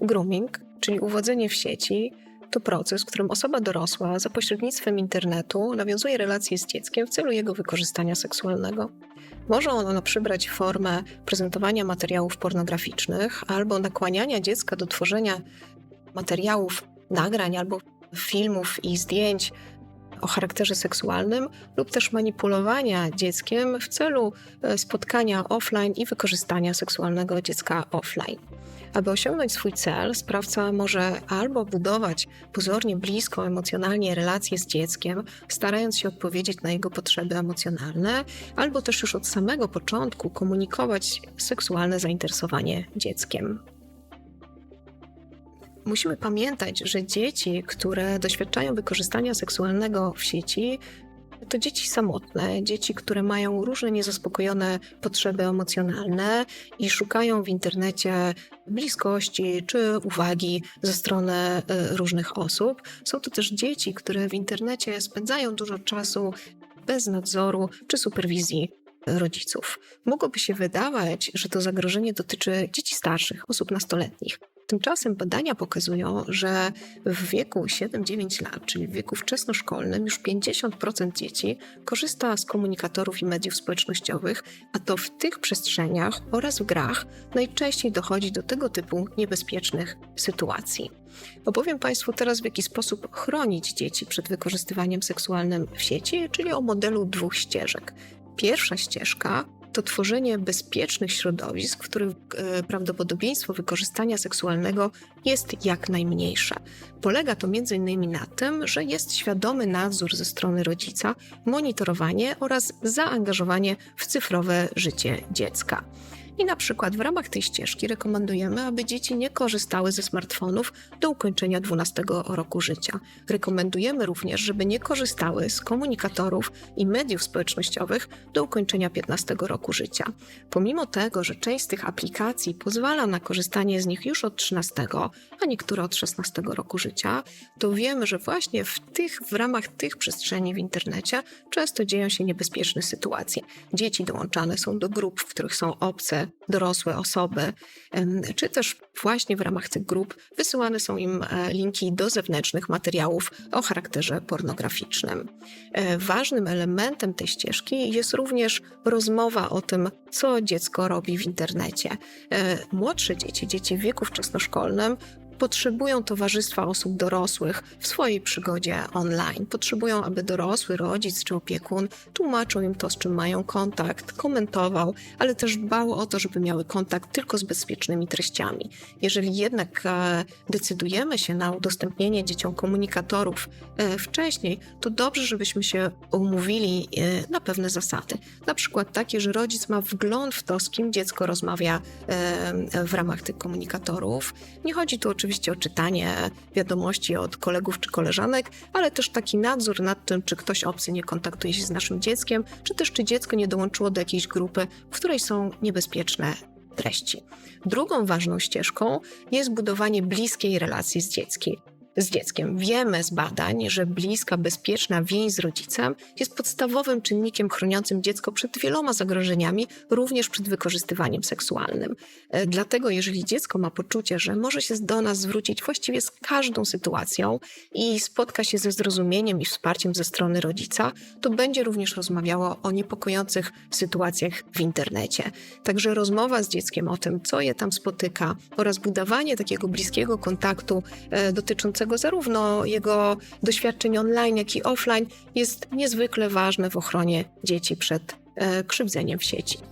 Grooming, czyli uwodzenie w sieci, to proces, w którym osoba dorosła za pośrednictwem internetu nawiązuje relacje z dzieckiem w celu jego wykorzystania seksualnego. Może ono przybrać formę prezentowania materiałów pornograficznych albo nakłaniania dziecka do tworzenia materiałów, nagrań albo filmów i zdjęć o charakterze seksualnym lub też manipulowania dzieckiem w celu e, spotkania offline i wykorzystania seksualnego dziecka offline. Aby osiągnąć swój cel, sprawca może albo budować pozornie blisko emocjonalnie relacje z dzieckiem, starając się odpowiedzieć na jego potrzeby emocjonalne, albo też już od samego początku komunikować seksualne zainteresowanie dzieckiem. Musimy pamiętać, że dzieci, które doświadczają wykorzystania seksualnego w sieci, to dzieci samotne, dzieci, które mają różne niezaspokojone potrzeby emocjonalne i szukają w internecie bliskości czy uwagi ze strony e, różnych osób. Są to też dzieci, które w internecie spędzają dużo czasu bez nadzoru czy superwizji rodziców. Mogłoby się wydawać, że to zagrożenie dotyczy dzieci starszych, osób nastoletnich. Tymczasem badania pokazują, że w wieku 7-9 lat, czyli w wieku wczesnoszkolnym, już 50% dzieci korzysta z komunikatorów i mediów społecznościowych, a to w tych przestrzeniach oraz w grach najczęściej dochodzi do tego typu niebezpiecznych sytuacji. Opowiem Państwu teraz, w jaki sposób chronić dzieci przed wykorzystywaniem seksualnym w sieci, czyli o modelu dwóch ścieżek. Pierwsza ścieżka to tworzenie bezpiecznych środowisk, w których e, prawdopodobieństwo wykorzystania seksualnego jest jak najmniejsze. Polega to m.in. na tym, że jest świadomy nadzór ze strony rodzica, monitorowanie oraz zaangażowanie w cyfrowe życie dziecka. I na przykład w ramach tej ścieżki rekomendujemy, aby dzieci nie korzystały ze smartfonów do ukończenia 12 roku życia. Rekomendujemy również, żeby nie korzystały z komunikatorów i mediów społecznościowych do ukończenia 15 roku życia. Pomimo tego, że część z tych aplikacji pozwala na korzystanie z nich już od 13, a niektóre od 16 roku życia, to wiemy, że właśnie w tych w ramach tych przestrzeni w internecie często dzieją się niebezpieczne sytuacje. Dzieci dołączane są do grup, w których są obce dorosłe osoby, czy też właśnie w ramach tych grup wysyłane są im e, linki do zewnętrznych materiałów o charakterze pornograficznym. E, ważnym elementem tej ścieżki jest również rozmowa o tym, co dziecko robi w internecie. E, młodsze dzieci, dzieci w wieku wczesnoszkolnym, potrzebują towarzystwa osób dorosłych w swojej przygodzie online. Potrzebują, aby dorosły rodzic czy opiekun tłumaczył im to, z czym mają kontakt, komentował, ale też dbał o to, żeby miały kontakt tylko z bezpiecznymi treściami. Jeżeli jednak e, decydujemy się na udostępnienie dzieciom komunikatorów e, wcześniej, to dobrze, żebyśmy się umówili e, na pewne zasady. Na przykład takie, że rodzic ma wgląd w to, z kim dziecko rozmawia w ramach tych komunikatorów. Nie chodzi tu oczywiście oczywiście o czytanie wiadomości od kolegów czy koleżanek, ale też taki nadzór nad tym, czy ktoś obcy nie kontaktuje się z naszym dzieckiem, czy też czy dziecko nie dołączyło do jakiejś grupy, w której są niebezpieczne treści. Drugą ważną ścieżką jest budowanie bliskiej relacji z dzieckiem z dzieckiem. Wiemy z badań, że bliska, bezpieczna więź z rodzicem jest podstawowym czynnikiem chroniącym dziecko przed wieloma zagrożeniami, również przed wykorzystywaniem seksualnym. E, dlatego, jeżeli dziecko ma poczucie, że może się do nas zwrócić właściwie z każdą sytuacją i spotka się ze zrozumieniem i wsparciem ze strony rodzica, to będzie również rozmawiało o niepokojących sytuacjach w internecie. Także rozmowa z dzieckiem o tym, co je tam spotyka oraz budowanie takiego bliskiego kontaktu e, dotyczącego dotyczącego zarówno jego doświadczeń online, jak i offline jest niezwykle ważne w ochronie dzieci przed e, krzywdzeniem w sieci.